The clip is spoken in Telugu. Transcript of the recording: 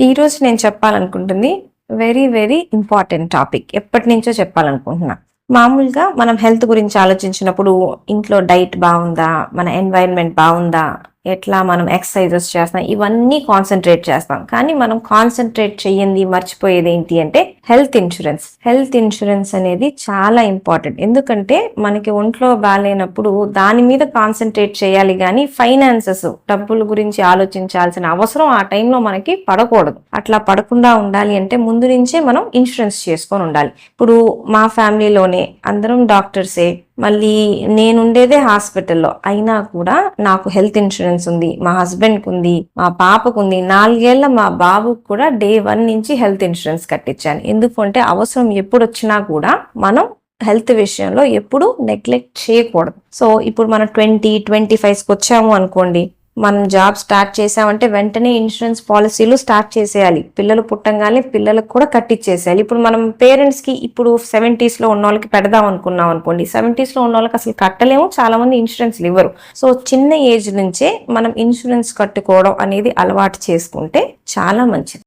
ఈరోజు నేను చెప్పాలనుకుంటుంది వెరీ వెరీ ఇంపార్టెంట్ టాపిక్ ఎప్పటి నుంచో చెప్పాలనుకుంటున్నా. మామూలుగా మనం హెల్త్ గురించి ఆలోచించినప్పుడు ఇంట్లో డైట్ బాగుందా? మన ఎన్వైరన్మెంట్ బాగుందా? ఎట్లా మనం ఎక్సర్సైజెస్ చేస్తాం ఇవన్నీ కాన్సన్ట్రేట్ చేస్తాం. కానీ మనం కాన్సన్ట్రేట్ చేయండి మర్చిపోయేది ఏంటి అంటే హెల్త్ ఇన్సూరెన్స్ హెల్త్ ఇన్సూరెన్స్ అనేది చాలా ఇంపార్టెంట్. ఎందుకంటే మనకి ఒంట్లో బాగాలేనప్పుడు దాని మీద కాన్సన్ట్రేట్ చేయాలి కానీ ఫైనాన్సెస్ డబ్బుల గురించి ఆలోచించాల్సిన అవసరం ఆ టైంలో మనకి పడకూడదు. అట్లా పడకుండా ఉండాలి అంటే ముందు నుంచే మనం ఇన్సూరెన్స్ చేసుకొని ఉండాలి. ఇప్పుడు మా ఫ్యామిలీలోనే అందరం డాక్టర్సే మళ్ళీ నేనుండేదే హాస్పిటల్లో. అయినా కూడా నాకు హెల్త్ ఇన్సూరెన్స్ ఉంది మా హస్బెండ్కి ఉంది మా పాపకు ఉంది. నాలుగేళ్ళ మా బాబుకు కూడా డే వన్ నుంచి హెల్త్ ఇన్సూరెన్స్ కట్టించాను. ఎందుకంటే అవసరం ఎప్పుడు వచ్చినా కూడా మనం హెల్త్ విషయంలో ఎప్పుడు నెగ్లెక్ట్ చేయకూడదు. సో ఇప్పుడు మనం ట్వంటీ ట్వంటీ ఫైవ్స్కి వచ్చాము అనుకోండి మనం జాబ్ స్టార్ట్ చేసామంటే వెంటనే ఇన్సూరెన్స్ పాలసీలు స్టార్ట్ చేసేయాలి. పిల్లలు పుట్టంగానే పిల్లలకు కూడా కట్టించేసేయాలి ఇప్పుడు మనం పేరెంట్స్కి ఇప్పుడు సెవెంటీస్లో ఉన్న వాళ్ళకి పెడదాం అనుకున్నాం అనుకోండి. సెవెంటీస్లో ఉన్న వాళ్ళకి అసలు కట్టలేము చాలా మంది ఇన్సూరెన్స్ ఇవ్వరు. సో చిన్న ఏజ్ నుంచే మనం ఇన్సూరెన్స్ కట్టుకోవడం అనేది అలవాటు చేసుకుంటే చాలా మంచిది.